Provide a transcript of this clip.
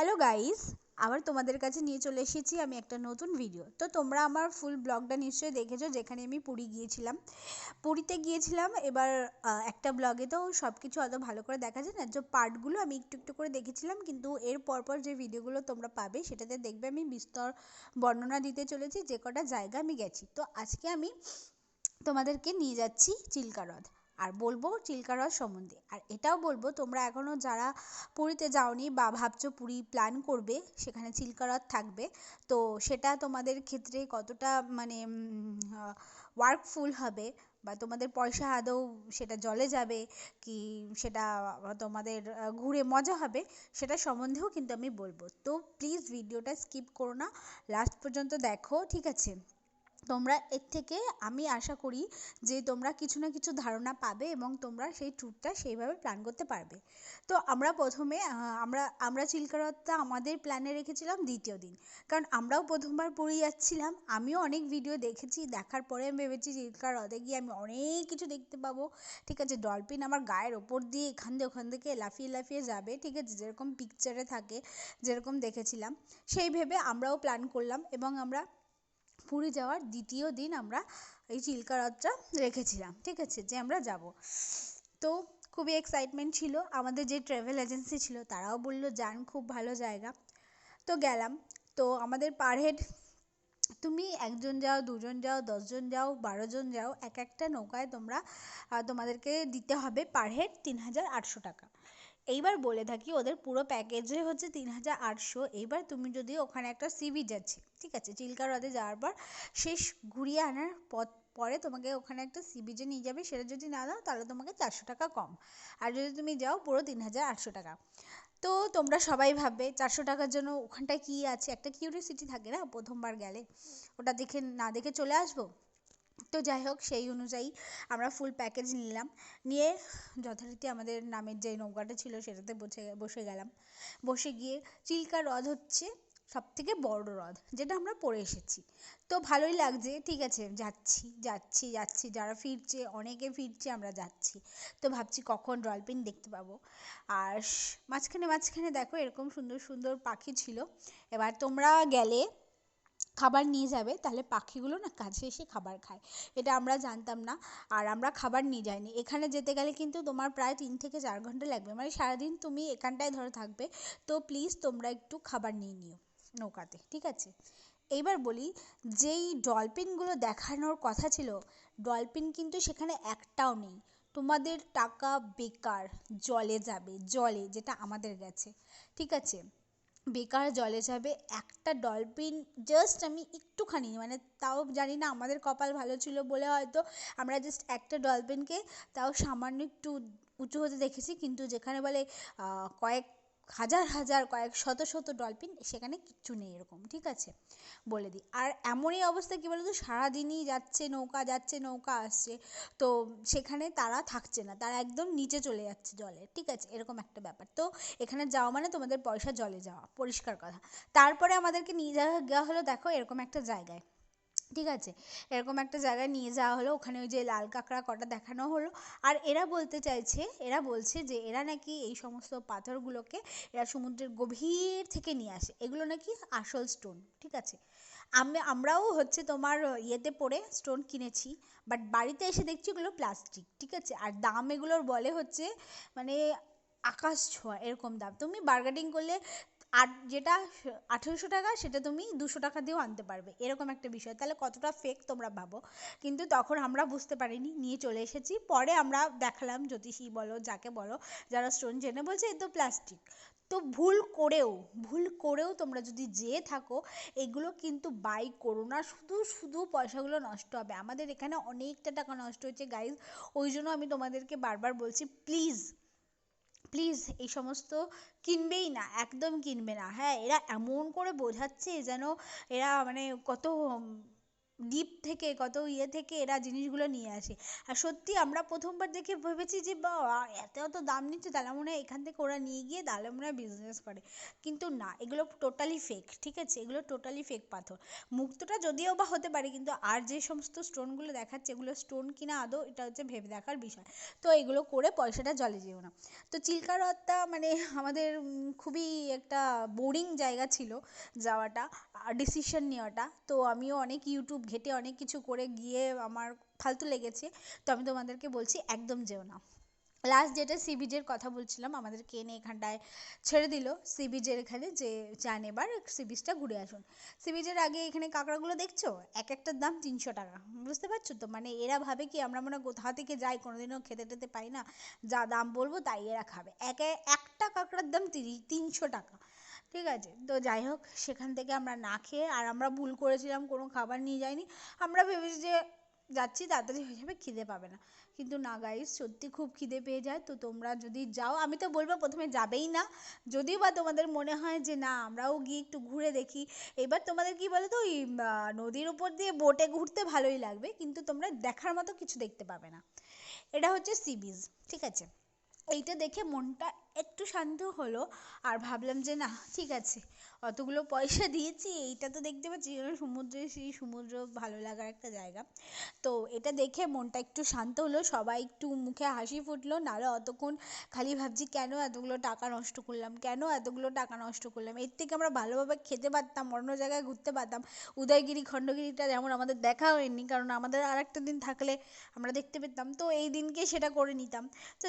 Hello guys আবার তোমাদের কাছে নিয়ে চলে এসেছি আমি একটা নতুন ভিডিও তো তোমরা আমার ফুল ব্লগটা নিশ্চয়ই দেখেছ, যেখানে আমি পুরী গিয়েছিলাম। পুরীতে গিয়েছিলাম, এবার একটা ব্লগে তো সব কিছু অত ভালো করে দেখা যায় না, যে পার্টগুলো আমি একটু একটু করে দেখেছিলাম, কিন্তু এর পরপর যে ভিডিওগুলো তোমরা পাবে, সেটাতে দেখবে আমি বিস্তর বর্ণনা দিতে চলেছি, যে কটা জায়গা আমি গেছি। তো আজকে আমি তোমাদেরকে নিয়ে যাচ্ছি চিল্কা হ্রদ আর বলব চিল্কা হ্রদ সম্বন্ধে। আর এটাও বলব, তোমরা এখনও যারা পুরীতে যাওনি বা ভাবছ পুরী প্ল্যান করবে, সেখানে চিল্কা হ্রদ থাকবে। তো সেটা তোমাদের ক্ষেত্রে কতটা মানে ওয়ার্কফুল হবে বা তোমাদের পয়সা আদৌ সেটা জলে যাবে কি সেটা তোমাদের ঘুরে মজা হবে, সেটা সম্বন্ধেও কিন্তু আমি বলব। তো প্লিজ ভিডিওটা স্কিপ করো না লাস্ট পর্যন্ত দেখো, ঠিক আছে? তোমরা এর থেকে আমি আশা করি যে তোমরা কিছু না কিছু ধারণা পাবে এবং তোমরা সেই ট্যুরটা সেইভাবে প্ল্যান করতে পারবে। তো আমরা প্রথমে আমরা আমরা চিল্কা হ্রদটা আমাদের প্ল্যানে রেখেছিলাম দ্বিতীয় দিন। কারণ আমরাও প্রথমবার পুরী যাচ্ছিলাম, আমিও অনেক ভিডিও দেখেছি, দেখার পরে আমি ভেবেছি চিল্কা হ্রদে গিয়ে আমি অনেক কিছু দেখতে পাবো। ঠিক আছে ডলফিন আমার গায়ের ওপর দিয়ে এখান দিয়ে ওখান থেকে লাফিয়ে লাফিয়ে যাবে, ঠিক আছে, যেরকম পিকচারে থাকে, যেরকম দেখেছিলাম। সেই ভেবে আমরাও প্ল্যান করলাম এবং আমরা পুরী যাওয়ার দ্বিতীয় দিন আমরা এই চিল্কা হ্রদটা রেখেছিলাম, ঠিক আছে? যে আমরা যাব। তো খুবই এক্সাইটমেন্ট ছিল। আমাদের যে ট্রাভেল এজেন্সি ছিল, তারাও বলল, যান, খুব ভালো জায়গা। তো গেলাম। তো আমাদের পার হেড তুমি একজন যাও, দুজন যাও, দশজন যাও বারো জন যাও, এক একটা নৌকায় তোমরা তোমাদেরকে দিতে হবে পার হেড তিন হাজার আটশো টাকা। এইবার বলে থাকি ওদের পুরো প্যাকেজে হচ্ছে তিন হাজার আটশো। এইবার তুমি যদি ওখানে একটা সি বিচ আছে ঠিক আছে? চিল্কা হ্রদে যাওয়ার পর শেষ ঘুরিয়ে আনার পথ, পরে তোমাকে ওখানে একটা সি বিচে নিয়ে যাবে, সেটা যদি না দাও, তাহলে তোমাকে চারশো টাকা কম। আর যদি তুমি যাও, পুরো তিন হাজার আটশো টাকা। তো তোমরা সবাই ভাববে, চারশো টাকার জন্য ওখানটায় কী আছে? একটা কিউরিয়াসিটি থাকে না, প্রথমবার গেলে? ওটা দেখে, না দেখে চলে আসব? তো যাই হোক, সেই অনুযায়ী আমরা ফুল প্যাকেজ নিলাম। নিয়ে যথারীতি আমাদের নামের যে নৌকাটা ছিল সেটাতে বসে বসে গেলাম। বসে গিয়ে চিল্কা হ্রদ হচ্ছে সব থেকে বড় হ্রদ, যেটা আমরা পড়ে এসেছি। তো ভালোই লাগছে, ঠিক আছে, যাচ্ছি যাচ্ছি যাচ্ছি। যারা ফিরছে, অনেকে ফিরছে, আমরা যাচ্ছি। তো ভাবছি কখন ডলফিন দেখতে পাবো। আর মাঝখানে মাঝখানে দেখো এরকম সুন্দর সুন্দর পাখি ছিল। এবার তোমরা গেলে খাবার নিয়ে যাবে, তাহলে পাখিগুলো না কাছে এসে খাবার খায়। এটা আমরা জানতাম না, আর আমরা খাবার নিয়ে যাইনি। এখানে যেতে গেলে কিন্তু তোমার প্রায় তিন থেকে চার ঘণ্টা লাগবে। মানে সারাদিন তুমি এখানটায় ধরো থাকবে, তো প্লিজ তোমরা একটু খাবার নিয়ে নিও নৌকাতে, ঠিক আছে? এইবার বলি, যেই ডলফিনগুলো দেখানোর কথা ছিল ডলফিন কিন্তু সেখানে একটাও নেই। তোমাদের টাকা বেকার, জলে যাবে, জলে, যেটা আমাদের গেছে, ঠিক আছে? বেকার জলে যাবে, একটা ডলফিন জাস্ট আমি একটুখানি মানে তাও জানি না আমাদের কপাল ভালো ছিল বলে হয়তো আমরা জাস্ট একটা ডলফিনকে তাও সামান্য একটু উঁচু হতে দেখেছি, কিন্তু যেখানে বলে কয়েক হাজার হাজার কয়েক শত শত ডলফিন সেখানে কিচ্ছু নেই এরকম, ঠিক আছে? বলে দিই। আর এমনই অবস্থা কী বলতো? সারাদিনই যাচ্ছে, নৌকা যাচ্ছে, নৌকা আসছে। তো সেখানে তারা থাকছে না, তারা একদম নিচে চলে যাচ্ছে জলে, ঠিক আছে? এরকম একটা ব্যাপার। তো এখানে যাওয়া মানে তোমাদের পয়সা জলে যাওয়া, পরিষ্কার কথা। তারপরে আমাদেরকে নিয়ে যাওয়া হলো, দেখো এরকম একটা জায়গায়। ঠিক আছে? এরকম একটা জায়গায় নিয়ে যাওয়া হলো, ওখানে ওই যে লাল কাঁকড়া কটা দেখানো হলো। আর এরা বলতে চাইছে, এরা বলছে যে এরা নাকি এই সমস্ত পাথরগুলোকে এরা সমুদ্রের গভীর থেকে নিয়ে আসে। এগুলো নাকি আসল স্টোন ঠিক আছে? আমি, আমরাও হচ্ছে তোমার ইয়েতে পড়ে স্টোন কিনেছি বাট বাড়িতে এসে দেখছি ওগুলো প্লাস্টিক ঠিক আছে? আর দাম এগুলোর বলে হচ্ছে মানে আকাশ ছোঁয়া, এরকম দাম। তুমি বার্গেনিং করলে আর যেটা আঠেরোশো টাকা, সেটা তুমি দুশো টাকা দিয়েও আনতে পারবে। এরকম একটা বিষয়। তাহলে কতটা ফেক তোমরা ভাবো? কিন্তু তখন আমরা বুঝতে পারিনি, নিয়ে চলে এসেছি। পরে আমরা দেখালাম জ্যোতিষী বলো, যাকে বলো, যারা স্টোন জেনে বলছে এ তো প্লাস্টিক তো ভুল করেও ভুল করেও তোমরা যদি যেয়ে থাকো, এগুলো কিন্তু বাই করো না। শুধু শুধু পয়সাগুলো নষ্ট হবে। আমাদের এখানে অনেকটা টাকা নষ্ট হয়েছে গাইজ ওই জন্য আমি তোমাদেরকে বারবার বলছি প্লিজ প্লিজ এই সমস্ত কিনবেই না, একদম কিনবে না। হ্যাঁ এরা এমন করে বোঝাচ্ছে যেন এরা মানে কত দ্বীপ থেকে, কত ইয়ে থেকে এরা জিনিসগুলো নিয়ে আসে। আর সত্যি আমরা প্রথমবার দেখে ভেবেছি যে, বা, এত এত দাম নিচ্ছে, তাহলে মনে হয় এখান থেকে ওরা নিয়ে গিয়ে তাহলে মনে হয় বিজনেস করে। কিন্তু না, এগুলো টোটালি ফেক ঠিক আছে? এগুলো টোটালি ফেক পাথর। মুক্তটা যদিও বা হতে পারে, কিন্তু আর যে সমস্ত স্টোনগুলো দেখাচ্ছে, এগুলো স্টোন কিনা আদৌ, এটা হচ্ছে ভেবে দেখার বিষয়। তো এগুলো করে পয়সাটা জলে যেও না। তো চিল্কা হ্রদটা মানে আমাদের খুবই একটা বোরিং জায়গা ছিল যাওয়াটা ডিসিশন নেওয়াটা। তো আমিও অনেক ইউটিউব ঘেটে অনেক কিছু করে গিয়ে আমার ফালতু লেগেছে, তো আমি তোমাদেরকে বলছি একদম যেও না। লাস্ট যেটা সি বিচের কথা বলছিলাম আমাদেরকে এনে এখানটায় ছেড়ে দিল সি বিচের এখানে যে যান এবার সি বিচটা ঘুরে আসুন। সি বিচের আগে এখানে কাঁকড়াগুলো দেখছ? এক একটার দাম তিনশো টাকা, বুঝতে পারছ তো? মানে এরা ভাবে কি আমরা মনে হয় কোথা থেকে যাই, কোনোদিনও খেতে টেতে পাই না, যা দাম বলব তাই এরা খাবে। একে একটা কাঁকড়ার দাম তিরিশ, তিনশো টাকা। ঠিক আছে? তো যাই হোক, সেখান থেকে আমরা না খেয়ে আর আমরা ভুল করেছিলাম, কোনো খাবার নিয়ে যাইনি। আমরা ভেবেছি যে যাচ্ছি, তাড়াতাড়ি হয়ে যাবে, খিদে পাবে না। কিন্তু না গাইস সত্যি খুব খিদে পেয়ে যায়। তো তোমরা যদি যাও, আমি তো বলব প্রথমে যাবেই না। যদিও বা তোমাদের মনে হয় যে না, আমরাও গিয়ে একটু ঘুরে দেখি। এবার তোমাদের কি বলো তো ওই নদীর উপর দিয়ে বোটে ঘুরতে ভালোই লাগবে। কিন্তু তোমরা দেখার মতো কিছু দেখতে পাবে না। এটা হচ্ছে সি বিচ ঠিক আছে? এইটা দেখে মনটা একটু শান্ত হলো আর ভাবলাম যে না, ঠিক আছে। অতগুলো পয়সা দিয়েছি, এইটা তো দেখতে পাচ্ছি। যেন সমুদ্রে, সেই সমুদ্র ভালো লাগার একটা জায়গা। তো এটা দেখে মনটা একটু শান্ত হলো, সবাই একটু মুখে হাসি ফুটলো। নাহলে অতক্ষণ খালি ভাবছি, কেন এতগুলো টাকা নষ্ট করলাম? কেন এতগুলো টাকা নষ্ট করলাম? এর থেকে আমরা ভালোভাবে খেতে পারতাম, অন্য জায়গায় ঘুরতে পারতাম। উদয়গিরি, খণ্ডগিরিটা যেমন আমাদের দেখা হয়নি, কারণ আমাদের আর একটা দিন থাকলে আমরা দেখতে পেতাম। তো এই দিনকে সেটা করে নিতাম। তো